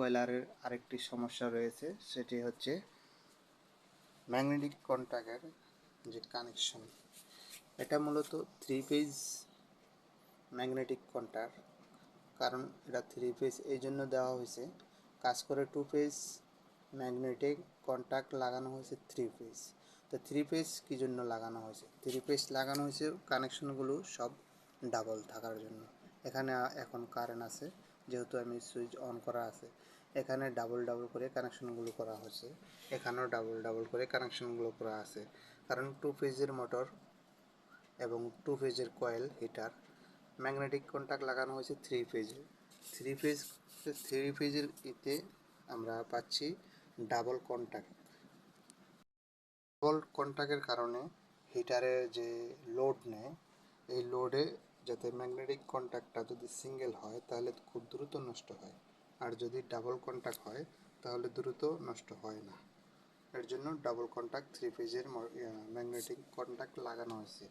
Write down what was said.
কয়লারের আরেকটি সমস্যা রয়েছে, সেটি হচ্ছে ম্যাগনেটিক কন্ট্যাক্টের যে কানেকশন এটা মূলত থ্রি পেজ ম্যাগনেটিক কন্ট্যাক্ট কারণ এটা থ্রি পেজ এই জন্য দেওয়া হয়েছে। কাজ করে টু পেজ ম্যাগনেটিক কন্ট্যাক্ট লাগানো হয়েছে থ্রি পেজ তো থ্রি পেজ কী জন্য লাগানো হয়েছে? থ্রি পেজ লাগানো হয়েছে কানেকশনগুলো সব ডাবল থাকার জন্য। এখানে এখন কারেন্ট আছে। যেহেতু আমি সুইচ অন করা আছে, এখানে ডাবল ডাবল করে কানেকশনগুলো করা হয়েছে। এখানেও ডাবল ডাবল করে কানেকশনগুলো করা আছে। কারণ টু ফেজের মোটর এবং টু ফেজের কয়েল হিটার ম্যাগনেটিক কন্ট্যাক্ট লাগানো হয়েছে থ্রি ফেজে থ্রি ফেজ থ্রি ফেজের ইতে আমরা পাচ্ছি ডাবল কন্ট্যাক্ট ডাবল কন্ট্যাক্টের কারণে হিটারে যে লোড নেয়, এই লোডে যাতে ম্যাগনেটিক কন্ট্যাক্টটা যদি সিঙ্গেল হয়, তাহলে খুব দ্রুত নষ্ট হয়। আর যদি ডাবল কন্ট্যাক্ট হয়, তাহলে দ্রুত নষ্ট হয় না। এর জন্য ডাবল কন্ট্যাক্ট থ্রি ফেজের ম্যাগনেটিক কন্ট্যাক্ট লাগানো হয়েছে।